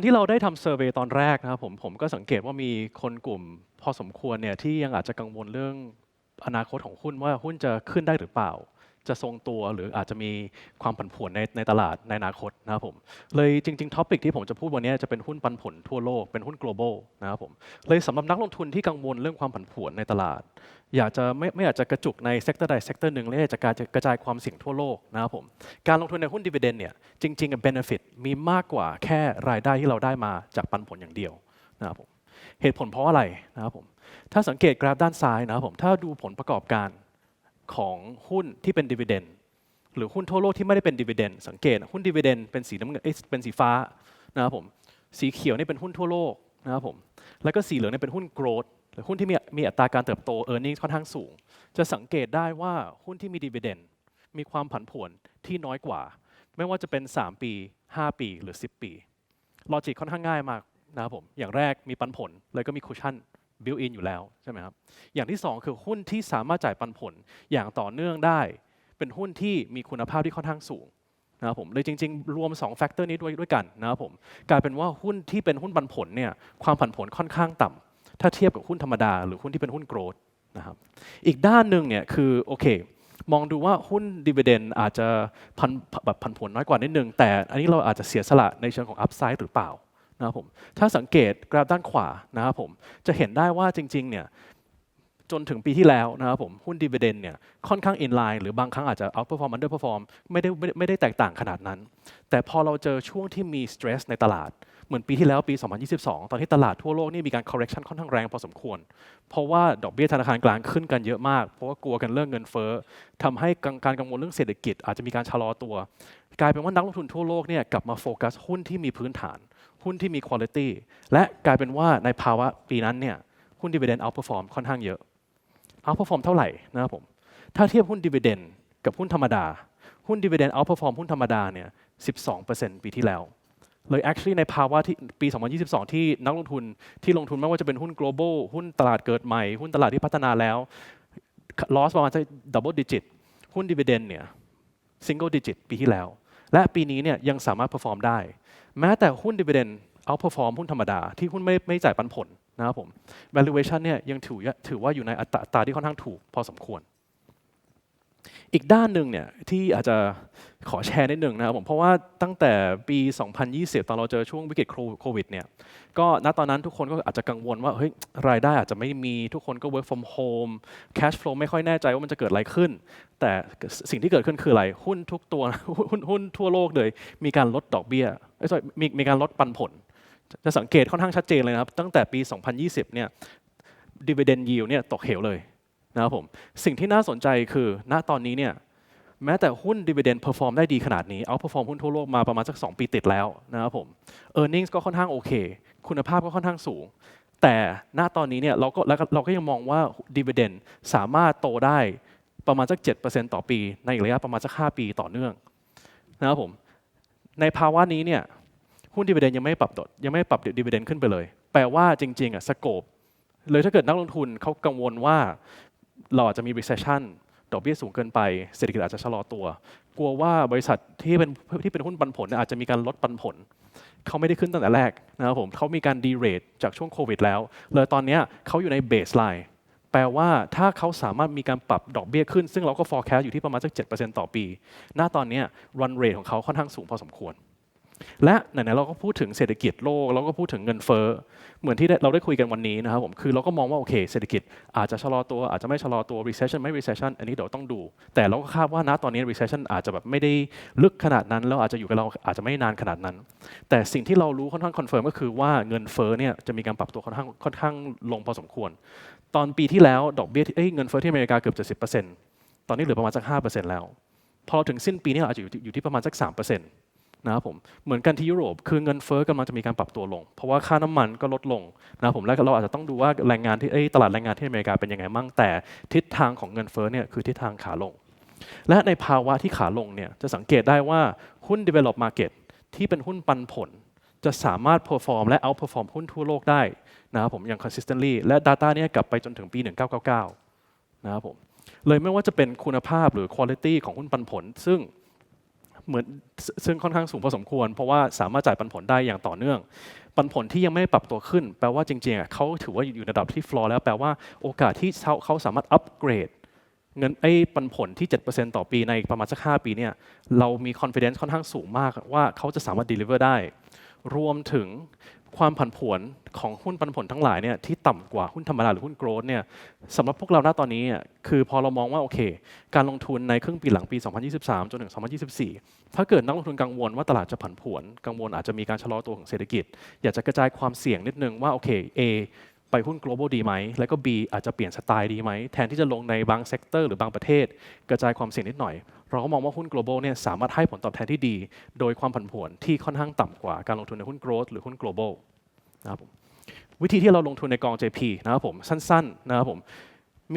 นที่เราได้ทำเซอร์เวยตอนแรกนะครับผมผมก็สังเกตว่ามีคนกลุ่มพอสมควรเนี่ยที่ยังอาจจะกังวลเรื่องอนาคตของหุ้นว่าหุ้นจะขึ้นได้หรือเปล่า จะทรงตัวหรืออาจจะมีความผันผวนในในตลาดในอนาคตนะครับผมเลยจริงๆท็อปิกที่ผมจะพูดวันนี้จะเป็นหุ้นปันผลทั่วโลกเป็นหุ้น global นะครับผมเลยสำหรับนักลงทุนที่กังวลเรื่องความผันผวนในตลาด อยากจะไม่ไม่อยากจะกระจุกในเซกเตอร์ใดเซกเตอร์หนึ่งและอยากจะการกระจายความเสี่ยงทั่วโลกนะครับผมการลงทุนในหุ้นดีเวเดนเนี่ยจริงๆ benefit มีมากกว่าแค่รายได้ที่เราได้มาจากปันผลอย่างเดียวนะครับผมเหตุผลเพราะอะไรนะครับผมถ้าสังเกตกราฟด้านซ้ายนะครับผมถ้าดูผลประกอบการ ของหุ้นที่เป็นดีเวเดนหรือหุ้นทั่วโลกที่ไม่ได้เป็นดีเวเดนสังเกตหุ้นดีเวเดนเป็นสีน้ำเงินเป็นสีฟ้านะครับผมสีเขียวนี่เป็นหุ้นทั่วโลกนะครับผมแล้วก็สีเหลืองนี่เป็นหุ้น growth หรือหุ้นที่มีมีอัตราการเติบโต e a r n i n g ค่อนข้างสูง จะสังเกตได้ว่าหุ้นที่มีดีเวเดนมีความผันผวนที่น้อยกว่า ไม่ว่าจะเป็น 3 ปี 5 ปีหรือ 10 ปีลอจิกค่อนข้างง่ายมากนะครับผมอย่างแรกมีปันผลเลยก็มีคุชชั่น บิวอินอยู่แล้วใช่ไหมครับ อย่างที่ 2 คือหุ้นที่สามารถจ่ายปันผลอย่างต่อเนื่องได้ เป็นหุ้นที่มีคุณภาพที่ค่อนข้างสูงนะครับผมเลยจริง ๆ รวม2แฟกเตอร์นี้ด้วยด้วยกันนะครับผมกลายเป็นว่าหุ้นที่เป็นหุ้นปันผลเนี่ยความผันผวนค่อนข้างต่ำถ้าเทียบกับหุ้นธรรมดา หรือหุ้นที่เป็นหุ้นโกรดนะครับอีกด้านหนึ่งเนี่ยคือโอเค มองดูว่าหุ้นดีเวเดนอาจจะพันแบบพันผลน้อยกว่านิดนึงแต่อันนี้เราอาจจะเสียสละในเชิงของอัพไซด์หรือเปล่า นะครับผมถ้าสังเกตกราฟด้านขวานะครับผมจะเห็นได้ว่าจริงๆเนี่ยจนถึงปีที่แล้วนะครับผมหุ้นดีเวเดนเนี่ยค่อนข้างอินไลน์หรือบางครั้งอาจจะ outperform underperform ไม่ได้ไม่ได้ไม่ได้แตกต่างขนาดนั้น แต่พอเราเจอช่วงที่มี stress ในตลาด เหมือนปีที่แล้วปี 2022 ตอนที่ตลาดทั่วโลกนี่มีการ correction ค่อนข้างแรงพอสมควร เพราะว่าดอกเบี้ยธนาคารกลางขึ้นกันเยอะมาก เพราะว่ากลัวกันเรื่องเงินเฟ้อทำให้การกังวลเรื่องเศรษฐกิจ อาจจะมีการชะลอตัว กลายเป็นว่านักลงทุนทั่วโลกเนี่ยกลับมาโฟกัสหุ้นที่มีพื้นฐาน หุ้นที่มีคุณภาพและกลายเป็นว่าในภาวะปีนั้นเนี่ยหุ้นดีเวเดน outperform ค่อนข้างเยอะ outperform เท่าไหร่นะครับผมถ้าเทียบหุ้นดีเวเดนกับหุ้นธรรมดา หุ้นดีเวเดน outperform หุ้นธรรมดาเนี่ย 12%ปีที่แล้ว เลย actually ในภาวะที่ปี 2022 ที่นักลงทุนที่ลงทุนไม่ว่าจะเป็นหุ้น global หุ้นตลาดเกิดใหม่ หุ้นตลาดที่พัฒนาแล้ว loss ประมาณสัก double digit หุ้น dividend เนี่ย single digit ปีที่แล้ว และปีนี้เนี่ยยังสามารถ perform ได้ แม้แต่หุ้น dividend outperform หุ้นธรรมดา ที่หุ้นไม่ไม่จ่ายปันผลนะครับผม valuation เนี่ยยังถือถือว่าอยู่ในอัตราที่ค่อนข้างถูกพอสมควร อีกด้านหนึ่งเนี่ยที่อาจจะขอแชร์นิดหนึ่งนะครับผมเพราะว่าตั้งแต่ปี 2020 ตอนเราเจอช่วงวิกฤตโควิดเนี่ยก็ณตอนนั้นทุกคนก็อาจจะกังวลว่าเฮ้ยรายได้อาจจะไม่มีทุกคนก็ work from home cash flow ไม่ค่อยแน่ใจว่ามันจะเกิดอะไรขึ้น แต่สิ่งที่เกิดขึ้นคืออะไร หุ้นทุกตัวหุ้นหุ้นทั่วโลกเลย มีการลดดอกเบี้ย มีมีการลดปันผล จะสังเกตค่อนข้างชัดเจนเลยนะครับ ตั้งแต่ปี 2020 เนี่ย dividend yield เนี่ยตกเหวเลยนะครับผม สิ่งที่น่าสนใจคือ ณตอนนี้เนี่ยแม้แต่หุ้น dividend perform ได้ดีขนาดนี้ outperform หุ้นทั่วโลกมาประมาณสัก 2 ปีติดแล้วนะครับผม earnings ก็ค่อนข้างโอเค คุณภาพก็ค่อนข้างสูง แต่ณตอนนี้เนี่ยเราก็เราก็ยังมองว่า dividend สามารถโตได้ประมาณสัก 7%ต่อปี ในระยะประมาณสัก 5 ปีต่อเนื่องนะครับผม ในภาวะนี้เนี่ยหุ้นดีเวเดนยังไม่ปรับดดยังไม่ปรับดีเวเดนขึ้นไปเลย แปลว่าจริงๆอะสโคปเลยถ้าเกิดนักลงทุนเขากังวลว่าเราอาจจะมี recession ดอกเบี้ยสูงเกินไปเศรษฐกิจอาจจะชะลอตัว กลัวว่าบริษัทที่เป็นที่เป็นหุ้นปันผลอาจจะมีการลดปันผล เขาไม่ได้ขึ้นตั้งแต่แรกนะครับผมเขามีการดีเรทจากช่วงโควิดแล้วเลยตอนนี้เขาอยู่ในเบสไลน์ แปลว่าถ้าเขาสามารถมีการปรับดอกเบี้ยขึ้น ซึ่งเราก็ forecast อยู่ที่ประมาณสัก 7%ต่อปี หน้าตอนนี้ run rate ของเขาค่อนข้างสูงพอสมควร และไหนๆเราก็พูดถึงเศรษฐกิจโลก เราก็พูดถึงเงินเฟ้อ เหมือนที่เราได้คุยกันวันนี้นะครับผม คือเราก็มองว่าโอเค เศรษฐกิจอาจจะชะลอตัว อาจจะไม่ชะลอตัว recession ไม่ recession อันนี้เดี๋ยวต้องดู แต่เราก็คาดว่าณตอนนี้ recession อาจจะแบบไม่ได้ลึกขนาดนั้น แล้วอาจจะอยู่กับเราอาจจะไม่นานขนาดนั้น แต่สิ่งที่เรารู้ค่อนข้างคอนเฟิร์มก็คือว่าเงินเฟ้อเนี่ยจะมีการปรับตัวค่อนข้างค่อนข้างลงพอสมควร ตอนปีที่แล้วดอกเบี้ยเงินเฟ้อที่อเมริกาเกือบจะสิบเปอร์เซ็นต์ตอนนี้เหลือประมาณสัก5%แล้วพอเราถึงสิ้นปีนี้อาจจะอยู่ที่ประมาณสัก3%นต์นะครับผมเหมือนกันที่ยุโรปคือเงินเฟ้อกำลังจะมีการปรับตัวลง เพราะว่าค่าน้ำมันก็ลดลงนะครับผมแล้วเราอาจจะต้องดูว่าแรงงานที่ตลาดแรงงานที่อเมริกาเป็นยังไงมั่งแต่ทิศทางของเงินเฟ้อเนี่ยคือทิศทางขาลง และในภาวะที่ขาลงเนี่ยจะสังเกตได้ว่าหุ้น develop market ที่เป็นหุ้นปันผล จะสามารถ perform และ outperform หุ้นทั่วโลกได้ นะครับผมอย่าง consistently และ data เนี่ยกลับไปจนถึงปี 1999 นะครับผมเลยไม่ว่าจะเป็นคุณภาพหรือ quality ของหุ้นปันผล ซึ่งเหมือนซึ่งค่อนข้างสูงพอสมควร เพราะว่าสามารถจ่ายปันผลได้อย่างต่อเนื่อง ปันผลที่ยังไม่ได้ปรับตัวขึ้น แปลว่าจริงๆเขาถือว่าอยู่ในระดับที่ฟลอร์แล้วแปลว่าโอกาสที่เขาเขาสามารถอัปเกรดเงินไอ้ปันผลที่ 7%ต่อปีในประมาณสัก 5 ปีเนี่ยเรามี confidence ค่อนข้างสูงมากว่าเขาจะสามารถ deliver ได้ รวมถึง ความผันผวนของหุ้นปันผลทั้งหลายเนี่ยที่ต่ำกว่าหุ้นธรรมดาหรือหุ้นโกลด์เนี่ยสำหรับพวกเราณตอนนี้คือพอเรามองว่าโอเค การลงทุนในครึ่งปีหลังปี 2023 จนถึง 2024 ถ้าเกิดนักลงทุนกังวลว่าตลาดจะผันผวน กังวลอาจจะมีการชะลอตัวของเศรษฐกิจ อยากจะกระจายความเสี่ยงนิดนึงว่าโอเค A ไปหุ้น global ดีไหม แล้วก็ B อาจจะเปลี่ยนสไตล์ดีไหม แทนที่จะลงในบางเซกเตอร์หรือบางประเทศ กระจายความเสี่ยงนิดหน่อย เราก็มองว่าหุ้น global เนี่ยสามารถให้ผลตอบแทนที่ดี โดยความผันผวนที่ค่อนข้างต่ำกว่าการลงทุนในหุ้น growth หรือหุ้น global นะครับผมวิธีที่เราลงทุนในกอง JP นะครับผมสั้นๆนะครับผม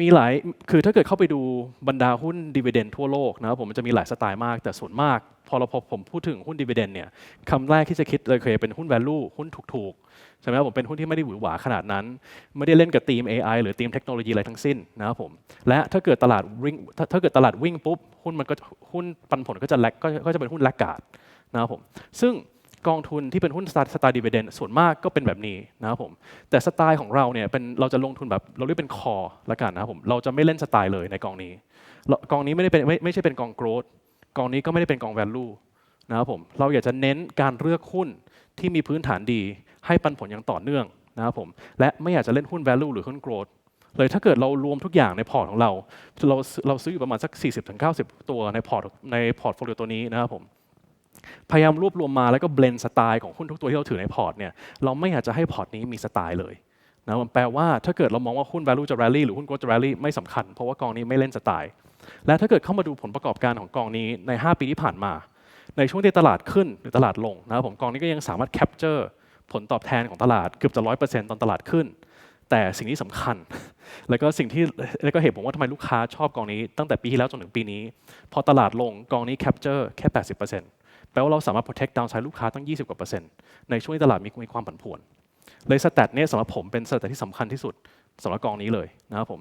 มีหลาย คือถ้าเกิดเข้าไปดูบรรดาหุ้นดีเวเดนทั่วโลกนะครับผมมันจะมีหลายสไตล์มาก แต่ส่วนมาก พอเราพอผมพูดถึงหุ้นดีเวเดนเนี่ยคำแรกที่จะคิดเลยเคยเป็นหุ้น value หุ้นถูกๆ ใช่ไหมครับผมเป็นหุ้นที่ไม่ได้หวือหวาขนาดนั้น ไม่ได้เล่นกับทีม AI หรือทีมเทคโนโลยีอะไรทั้งสิ้นนะครับผมและถ้าเกิดตลาดวิ่งถ้าถ้าเกิดตลาดวิ่งปุ๊บหุ้นมันก็หุ้นปันผลก็จะแลกก็จะเป็นหุ้นแลกกาดนะครับผมซึ่งกองทุนที่เป็นหุ้นสไตล์ดีเวเดนส่วนมากก็เป็นแบบนี้นะครับผมแต่สไตล์ของเราเนี่ยเป็นเราจะลงทุนแบบเราเรียกเป็นคอละกันนะครับผมเราจะไม่เล่นสไตล์เลยในกองนี้กองนี้ไม่ได้เป็นไม่ไม่ใช่เป็นกองโกรด กองนี้ก็ไม่ได้เป็นกอง value นะครับผมเราอยากจะเน้นการเลือกหุ้นที่มีพื้นฐานดี ให้ปันผลอย่างต่อเนื่องนะครับผมและไม่อยากจะเล่นหุ้น value หรือหุ้น growth เลยถ้าเกิดเรารวมทุกอย่างในพอร์ตของเรา เราเราซื้ออยู่ประมาณสัก 40-90 ตัวในพอร์ตในพอร์ตโฟลิโอตัวนี้นะครับผมพยายามรวบรวมมาแล้วก็เบลนสไตล์ของหุ้นทุกตัวที่เราถือในพอร์ตเนี่ยเราไม่อยากจะให้พอร์ตนี้มีสไตล์เลยนะมันแปลว่าถ้าเกิดเรามองว่าหุ้น value จะ rally หรือหุ้น growth จะ rally ไม่สำคัญ เพราะว่ากองนี้ไม่เล่นสไตล์ และถ้าเกิดเข้ามาดูผลประกอบการของกองนี้ใน 5 ปีที่ผ่านมา ในช่วงที่ตลาดขึ้นหรือตลาดลงนะครับผมกองนี้ก็ยังสามารถแคปเจอร์ผลตอบแทนของตลาดเกือบจะร้อยเปอร์เซ็นต์ตอนตลาดขึ้น แต่สิ่งที่สำคัญ แล้วก็สิ่งที่แล้วก็เหตุผมว่าทำไมลูกค้าชอบกองนี้ตั้งแต่ปีที่แล้วจนถึงปีนี้ พอตลาดลงกองนี้แคปเจอร์แค่80%แปลว่าเราสามารถ protect downside ลูกค้าตั้ง 20กว่าเปอร์เซ็นต์ในช่วงที่ตลาดมีมีความผันผวนเลยสแตทเนี่ยสำหรับผมเป็นสแตทที่สำคัญที่สุด สำหรับกองนี้เลยนะครับผม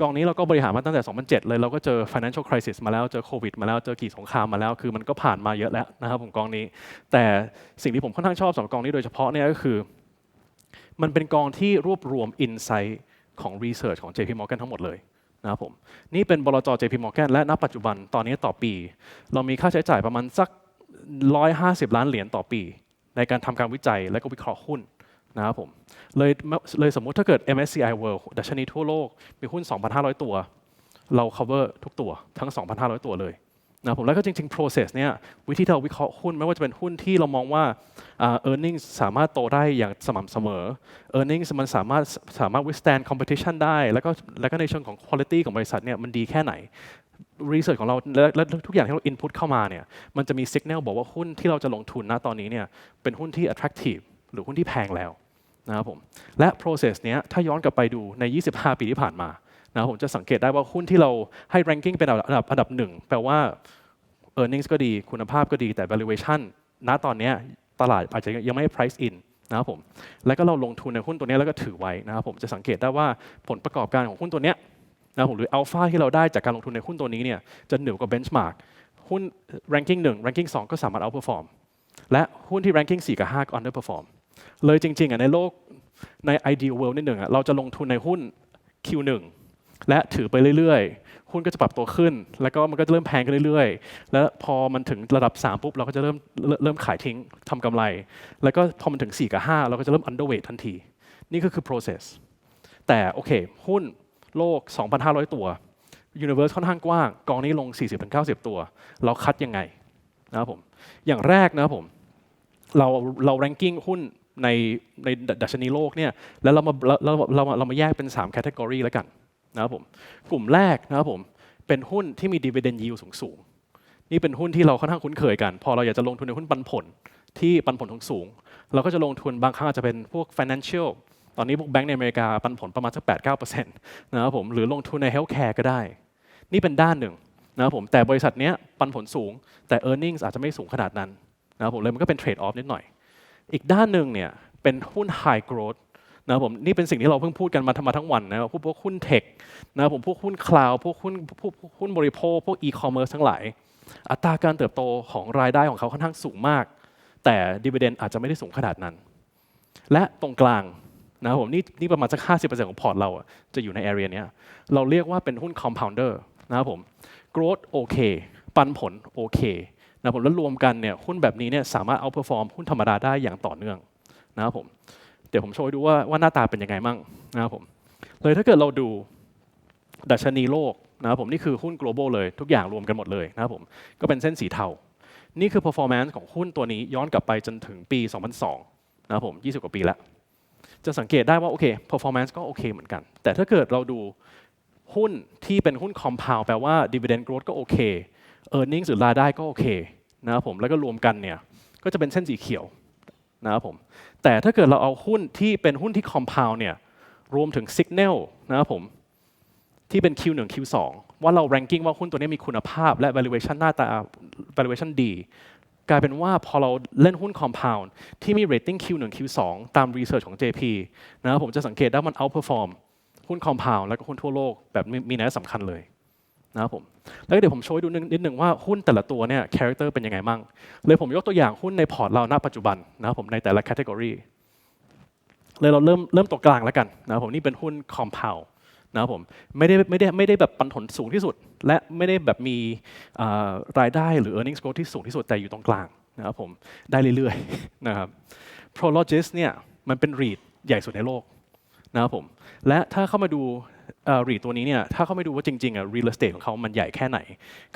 กองนี้เราก็บริหารมาตั้งแต่ 2007 เลย เราก็เจอ financial crisis มาแล้ว เจอโควิดมาแล้ว เจอกี่สงครามมาแล้ว คือมันก็ผ่านมาเยอะแล้วนะครับผมกองนี้ แต่สิ่งที่ผมค่อนข้างชอบสำหรับกองนี้โดยเฉพาะเนี่ยก็คือ มันเป็นกองที่รวบรวม insight ของ research ของ JP Morgan ทั้งหมดเลยนะครับผม นี่เป็นบลจ JP Morgan และณปัจจุบันตอนนี้ต่อปี เรามีค่าใช้จ่ายประมาณสัก 150 ล้านเหรียญต่อปี ในการทำการวิจัยและก็วิเคราะห์หุ้น นะครับผมเลยเลยสมมุติถ้าเกิด MSCI World ดัชนีทั่วโลก มีหุ้น 2,500 ตัว เรา cover ทุกตัวทั้ง 2,500 ตัวเลยนะผมแล้วก็จริงๆ process เนี่ยวิธีที่เราวิเคราะห์หุ้นไม่ว่าจะเป็นหุ้นที่เรามองว่า earning สามารถโตได้อย่างสม่ำเสมอ earning มันสามารถสามารถ withstand competition ได้ แล้วก็แล้วก็ในเชิงของ quality ของบริษัทเนี่ยมันดีแค่ไหน research ของเราและและทุกอย่างที่เรา input เข้ามาเนี่ยมันจะมี signal บอกว่าหุ้นที่เราจะลงทุนณตอนนี้เนี่ยเป็นหุ้นที่ attractive หรือหุ้นที่แพงแล้ว นะครับผมและ process เนี้ยถ้าย้อนกลับไปดูใน 25 ปีที่ผ่านมานะผมจะสังเกตได้ว่าหุ้นที่เราให้ ranking เป็นอันดับอันดับหนึ่งแปลว่า earnings ก็ดีคุณภาพก็ดีแต่ valuation ณตอนนี้ตลาดอาจจะยังไม่ price in นะครับผมแล้วก็เราลงทุนในหุ้นตัวนี้แล้วก็ถือไว้นะครับผมจะสังเกตได้ว่าผลประกอบการของหุ้นตัวนี้นะผมหรืออัลฟาที่เราได้จากการลงทุนในหุ้นตัวนี้เนี่ยจะเหนือกว่า benchmark หุ้น ranking 1 ranking 2 ก็สามารถ outperform และหุ้นที่ ranking 4 กับ 5 ก็ underperform เลยจริงๆอะในโลกใน ideal world นิดหนึ่งอะเราจะลงทุนในหุ้น Q1 และถือไปเรื่อยๆ หุ้นก็จะปรับตัวขึ้น แล้วก็มันก็จะเริ่มแพงขึ้นเรื่อยๆ แล้วพอมันถึงระดับ 3 ปุ๊บ เราก็จะเริ่มเริ่มขายทิ้งทำกำไร แล้วก็พอมันถึง 4 กับ 5 เราก็จะเริ่ม underweight ทันที นี่ก็คือ process แต่โอเค หุ้นโลก 2,500 ตัว universe ค่อนข้างกว้าง กองนี้ลง 40-90 ตัว เราคัดยังไงนะครับผม อย่างแรกนะครับผม เราเรา ranking หุ้น ในในดัชนีโลกเนี่ยแล้วเรามาเราเราเราเรามาแยกเป็น3 category แล้วกันนะครับผมกลุ่มแรกนะครับผมเป็นหุ้นที่มี dividend yield สูงสูงนี่เป็นหุ้นที่เราค่อนข้างคุ้นเคยกัน พอเราอยากจะลงทุนในหุ้นปันผลที่ปันผลสูง เราก็จะลงทุนบางครั้งอาจจะเป็นพวก financial ตอนนี้พวกแบงก์ในอเมริกาปันผลประมาณสัก8-9%นะครับผมหรือลงทุนใน healthcare ก็ได้ นี่เป็นด้านหนึ่งนะครับผมแต่บริษัทเนี้ยปันผลสูง แต่ earnings อาจจะไม่สูงขนาดนั้นนะครับผมเลยมันก็เป็น trade off นิดหน่อย อีกด้านหนึ่งเนี่ยเป็นหุ้น high growth นะครับผมนี่เป็นสิ่งที่เราเพิ่งพูดกันมาทั้งมาทั้งวันนะพวกพวกหุ้นเทคนะครับผมพวกหุ้นคลาวพวกหุ้นพวกหุ้นบริโภคพวกอีคอมเมิร์ซทั้งหลาย อัตราการเติบโตของรายได้ของเขาค่อนข้างสูงมาก แต่ดีเวเดนอาจจะไม่ได้สูงขนาดนั้น และตรงกลางนะครับผมนี่นี่ประมาณสัก 50%ของพอร์ตเราจะอยู่ใน area เนี้ยเราเรียกว่าเป็นหุ้น compounder นะครับผม growth โอเคปันผลโอเค นะครับผมแล้วรวมกันเนี่ยหุ้นแบบนี้เนี่ยสามารถ outperform หุ้นธรรมดาได้อย่างต่อเนื่องนะครับผมเดี๋ยวผมโชว์ให้ดูว่าว่าหน้าตาเป็นยังไงมั่งนะครับผมเลยถ้าเกิดเราดูดัชนีโลกนะครับผมนี่คือหุ้น global เลยทุกอย่างรวมกันหมดเลยนะครับผมก็เป็นเส้นสีเทา นี่คือ performance ของหุ้นตัวนี้ย้อนกลับไปจนถึงปี 2002นะครับผม20 กว่าปีแล้ว จะสังเกตได้ว่าโอเค performance ก็โอเคเหมือนกัน แต่ถ้าเกิดเราดูหุ้นที่เป็นหุ้น compound แปลว่า dividend growth ก็โอเค earnings หรือรายได้ก็โอเคนะครับผมแล้วก็รวมกันเนี่ยก็จะเป็นเส้นสีเขียวนะครับผมแต่ถ้าเกิดเราเอาหุ้นที่เป็นหุ้นที่ compound เนี่ยรวมถึง signal นะครับผมที่เป็น Q1 Q2 ว่าเรา ranking ว่าหุ้นตัวนี้มีคุณภาพและ valuation หน้าตา valuation ดี กลายเป็นว่าพอเราเล่นหุ้น compound ที่มี rating Q1 Q2 ตาม research ของ JP นะครับผมจะสังเกตได้มัน outperform หุ้น compound แล้วก็หุ้นทั่วโลกแบบมีมีนัยสำคัญเลย นะครับผมแล้วเดี๋ยวผมโชว์ให้ดูนิดหนึ่งว่าหุ้นแต่ละตัวเนี่ย character เป็นยังไงมั่งเลยผมยกตัวอย่างหุ้นในพอร์ตเราณปัจจุบันนะครับผมในแต่ละ category เลยเราเริ่มเริ่มตัวกลางแล้วกันนะครับผมนี่เป็นหุ้น compound นะครับผมไม่ได้ไม่ได้ไม่ได้แบบปันผลสูงที่สุด และไม่ได้แบบมีรายได้หรือ earnings growth ที่สูงที่สุดแต่อยู่ตรงกลางนะครับผมได้เรื่อยๆนะครับ Prologis เนี่ยมันเป็น REIT ใหญ่สุดในโลกนะครับผมและถ้าเข้ามาดู เอ่อ REIT ตัวนี้เนี่ยถ้าเข้ามาดูว่าจริงๆอะ real estate ของเขามันใหญ่แค่ไหน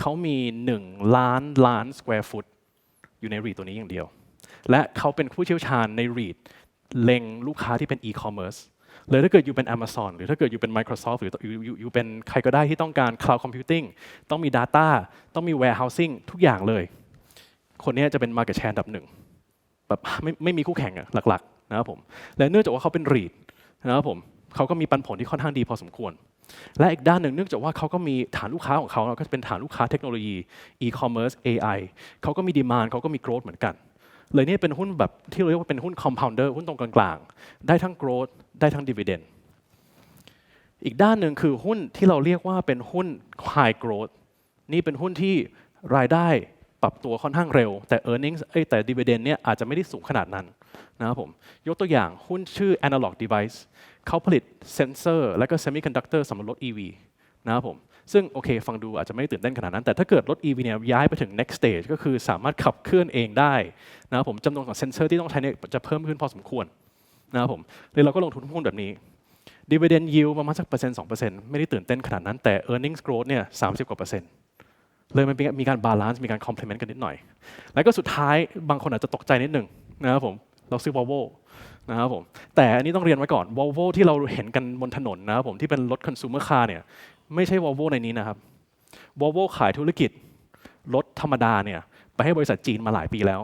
เขามี 1 ล้านล้าน square foot อยู่ใน REIT ตัวนี้อย่างเดียว และเขาเป็นผู้เชี่ยวชาญใน REIT เล็งลูกค้าที่เป็น e-commerce เลยถ้าเกิดอยู่เป็น Amazon หรือถ้าเกิดอยู่เป็น Microsoft หรืออยู่อยู่อยู่เป็นใครก็ได้ที่ต้องการ Cloud Computing ต้องมี Data ต้องมี Warehousing ทุกอย่างเลย คนนี้จะเป็น Market Share อันดับหนึ่งแบบไม่ไม่มีคู่แข่งอะหลักๆนะครับผมและเนื่องจากว่าเขาเป็น REIT นะครับผม เขาก็มีปันผลที่ค่อนข้างดีพอสมควร และอีกด้านหนึ่งเนื่องจากว่าเขาก็มีฐานลูกค้าของเขาก็จะเป็นฐานลูกค้าเทคโนโลยี e-commerce AI เขาก็มีดีมานเขาก็มี growth เหมือนกัน เลยนี่เป็นหุ้นแบบที่เราเรียกว่าเป็นหุ้น compounder หุ้นตรงกลางๆ ได้ทั้ง growth ได้ทั้ง dividend อีกด้านหนึ่งคือหุ้นที่เราเรียกว่าเป็นหุ้น high growth นี่เป็นหุ้นที่รายได้ปรับตัวค่อนข้างเร็ว แต่ earnings เอ้แต่ dividend เนี่ยอาจจะไม่ได้สูงขนาดนั้นนะครับผมยกตัวอย่างหุ้นชื่อ analog device เขาผลิตเซนเซอร์และก็ semiconductor สำหรับรถ EV นะครับผมซึ่งโอเค ฟังดูอาจจะไม่ตื่นเต้นขนาดนั้น แต่ถ้าเกิดรถ EV เนี่ยย้ายไปถึง next stage ก็คือสามารถขับเคลื่อนเองได้นะครับผมจำนวนของเซนเซอร์ที่ต้องใช้เนี่ยจะเพิ่มขึ้นพอสมควรนะครับผมเลยเราก็ลงทุนหุ้นแบบนี้ dividend yield ประมาณสักเปอร์เซ็นต์สองเปอร์เซ็นต์ไม่ได้ตื่นเต้นขนาดนั้นแต่ earnings growth เนี่ยสามสิบกว่าเปอร์เซ็นต์เลยมันมีการบาลานซ์มีการ complement กันนิดหน่อย แล้วก็สุดท้ายบางคนอาจจะตกใจนิดหนึ่งนะครับผมเราซื้อ Volvo นะครับผมแต่อันนี้ต้องเรียนไว้ก่อน Volvo ที่เราเห็นกันบนถนนนะครับผมที่เป็นรถ consumer car เนี่ยไม่ใช่ Volvo ในนี้นะครับ Volvo ขายธุรกิจรถธรรมดาเนี่ยไปให้บริษัทจีนมาหลายปีแล้ว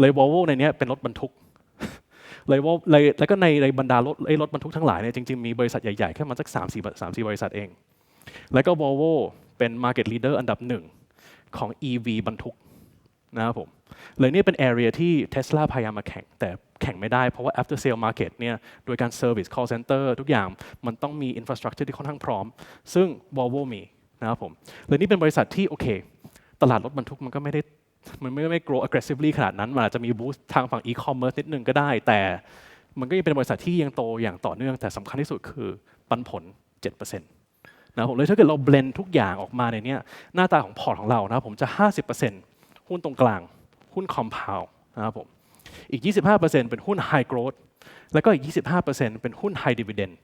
เลย Volvo ในนี้เป็นรถบรรทุกเลยว่าเลยแล้วก็ในในบรรดารถไอ้รถบรรทุกทั้งหลายเนี่ยจริงๆ มีบริษัทใหญ่ๆ แค่ประมาณสัก3 4 3 4 บริษัทเอง แล้วก็ Volvo เป็น market leader อันดับหนึ่งของ EV บรรทุก นะครับผมเลยนี่เป็น area ที่ Tesla พยายามมาแข่ง แต่แข่งไม่ได้เพราะว่า after sale market เนี่ยโดยการ service call center ทุกอย่างมันต้องมี infrastructure ที่ค่อนข้างพร้อม ซึ่ง Volvo มีนะครับผมเลยนี่เป็นบริษัทที่โอเค ตลาดรถบรรทุกมันก็ไม่ได้มันไม่ไม่ grow aggressively ขนาดนั้น มันอาจจะมี boost ทางฝั่ง e-commerce นิดนึงก็ได้ แต่มันก็ยังเป็นบริษัทที่ยังโตอย่างต่อเนื่อง แต่สำคัญที่สุดคือปันผล 7%นะครับผมเลยถ้าเกิดเรา blend ทุกอย่างออกมาในนี้หน้าตาของพอร์ตของเรานะครับผมจะ 50% หุ้นตรงกลาง หุ้น compound นะครับผมอีก 25%เป็นหุ้น high growth แล้วก็อีก 25%เป็นหุ้น high dividend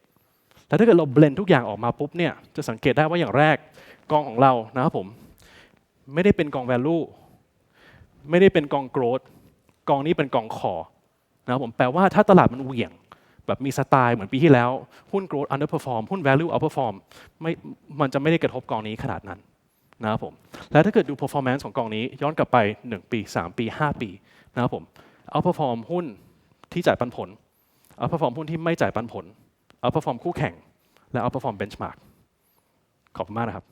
แต่ถ้าเกิดเรา blend ทุกอย่างออกมาปุ๊บเนี่ยจะสังเกตได้ว่าอย่างแรกกองของเรานะครับผมไม่ได้เป็นกอง value ไม่ได้เป็นกอง growth กองนี้เป็นกองคอนะครับผมแปลว่าถ้าตลาดมันเหวี่ยงแบบมีสไตล์เหมือนปีที่แล้ว หุ้น growth underperform หุ้น value outperform ไม่มันจะไม่ได้กระทบกองนี้ขนาดนั้น นะครับผมแล้วถ้าเกิดดู performance ของกองนี้ย้อนกลับไป 1 ปี 3 ปี 5 ปีนะครับผมเอา perform หุ้นที่จ่ายปันผลเอา perform หุ้นที่ไม่จ่ายปันผลเอา perform คู่แข่ง และเอา perform benchmark ขอบคุณมากนะครับ